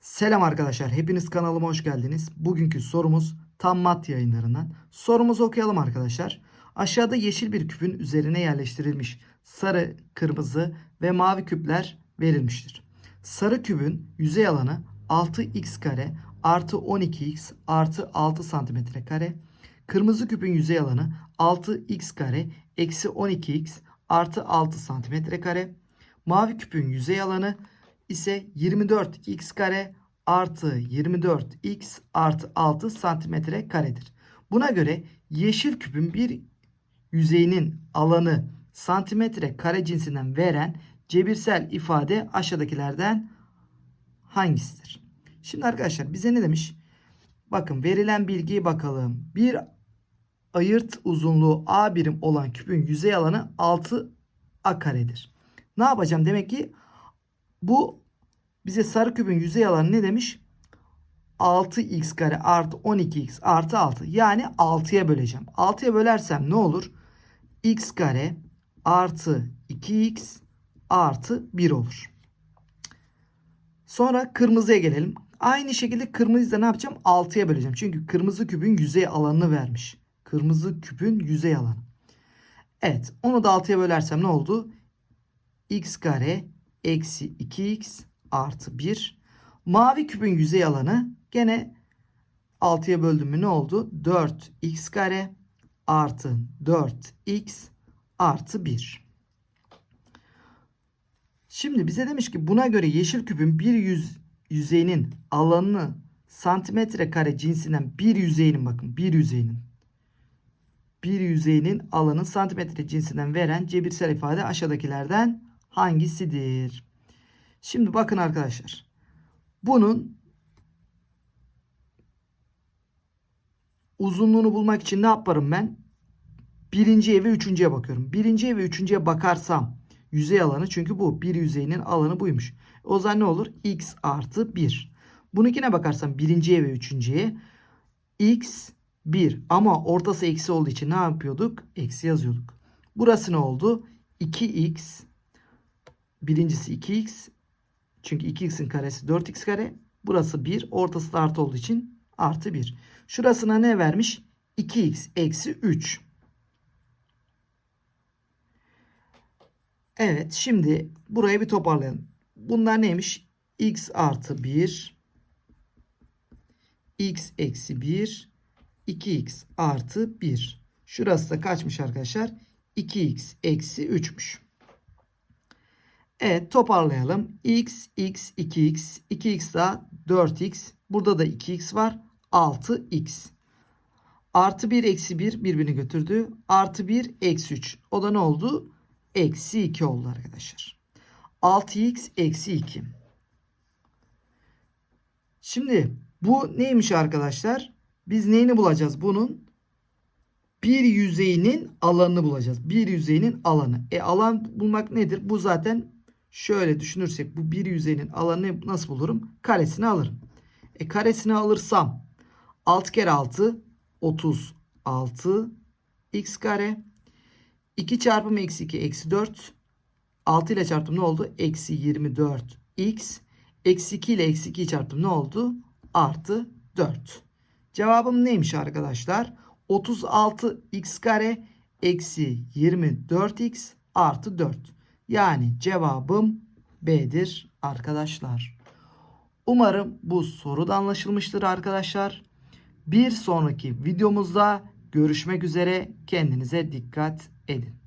Selam arkadaşlar. Hepiniz kanalıma hoş geldiniz. Bugünkü sorumuz tam mat yayınlarından. Sorumuzu okuyalım arkadaşlar. Aşağıda yeşil bir küpün üzerine yerleştirilmiş sarı, kırmızı ve mavi küpler verilmiştir. Sarı kübün yüzey alanı 6x kare artı 12x artı 6 santimetre kare. Kırmızı küpün yüzey alanı 6x kare eksi 12x artı 6 santimetre kare. Mavi küpün yüzey alanı ise 24x kare artı 24x artı 6 santimetre karedir. Buna göre yeşil küpün bir yüzeyinin alanı santimetre kare cinsinden veren cebirsel ifade aşağıdakilerden hangisidir? Şimdi arkadaşlar bize ne demiş? Bakın verilen bilgiye bakalım. Bir ayırt uzunluğu a birim olan küpün yüzey alanı 6 a karedir. Ne yapacağım? Demek ki bu bize sarı küpün yüzey alanı ne demiş? 6x kare artı 12x artı 6. Yani 6'ya böleceğim. 6'ya bölersem ne olur? x kare artı 2x artı 1 olur. Sonra kırmızıya gelelim. Aynı şekilde kırmızıyı da ne yapacağım? 6'ya böleceğim. Çünkü kırmızı küpün yüzey alanını vermiş. Kırmızı küpün yüzey alanı. Evet. Onu da 6'ya bölersem ne oldu? x kare eksi 2x artı 1. Mavi küpün yüzey alanı gene 6'ya böldüm mü ne oldu? 4x kare artı 4x artı 1. Şimdi bize demiş ki buna göre yeşil küpün bir yüz, yüzeyinin alanını santimetre kare cinsinden bir yüzeyinin bakın bir yüzeyinin bir yüzeyinin alanı santimetre cinsinden veren cebirsel ifade aşağıdakilerden hangisidir? Şimdi bakın arkadaşlar. Bunun uzunluğunu bulmak için ne yaparım ben? Birinciye ve üçüncüye bakıyorum. Birinciye ve üçüncüye bakarsam yüzey alanı çünkü bu. Bir yüzeyinin alanı buymuş. O zaman ne olur? x artı 1. Bununkine bakarsam birinciye ve üçüncüye x 1 ama ortası eksi olduğu için ne yapıyorduk? Eksi yazıyorduk. Burası ne oldu? 2x birincisi 2x çünkü 2x'in karesi 4x kare. Burası 1 ortası da artı olduğu için artı 1. Şurasına ne vermiş? 2x eksi 3. Evet şimdi burayı bir toparlayalım. Bunlar neymiş? x artı 1 x eksi 1 2x artı 1. Şurası da kaçmış arkadaşlar? 2x eksi 3'müş. Evet toparlayalım. x, x, 2x, 2x daha 4x. Burada da 2x var. 6x. Artı 1 eksi 1 birbirini götürdü. Artı 1 eksi 3. O da ne oldu? Eksi 2 oldu arkadaşlar. 6x eksi 2. Şimdi bu neymiş arkadaşlar? Biz neyini bulacağız bunun? Bir yüzeyinin alanını bulacağız. Bir yüzeyinin alanı. E alan bulmak nedir? Bu zaten şöyle düşünürsek bu bir yüzeyinin alanını nasıl bulurum? Karesini alırım. E karesini alırsam 6 kere 6 36 x kare 2 çarpım eksi 2 eksi 4 6 ile çarptım ne oldu? Eksi 24 x eksi 2 ile eksi 2'yi çarptım ne oldu? Artı 4. Cevabım neymiş arkadaşlar? 36 x kare eksi 24x artı 4. Yani cevabım B'dir arkadaşlar. Umarım bu soru da anlaşılmıştır arkadaşlar. Bir sonraki videomuzda görüşmek üzere. Kendinize dikkat edin.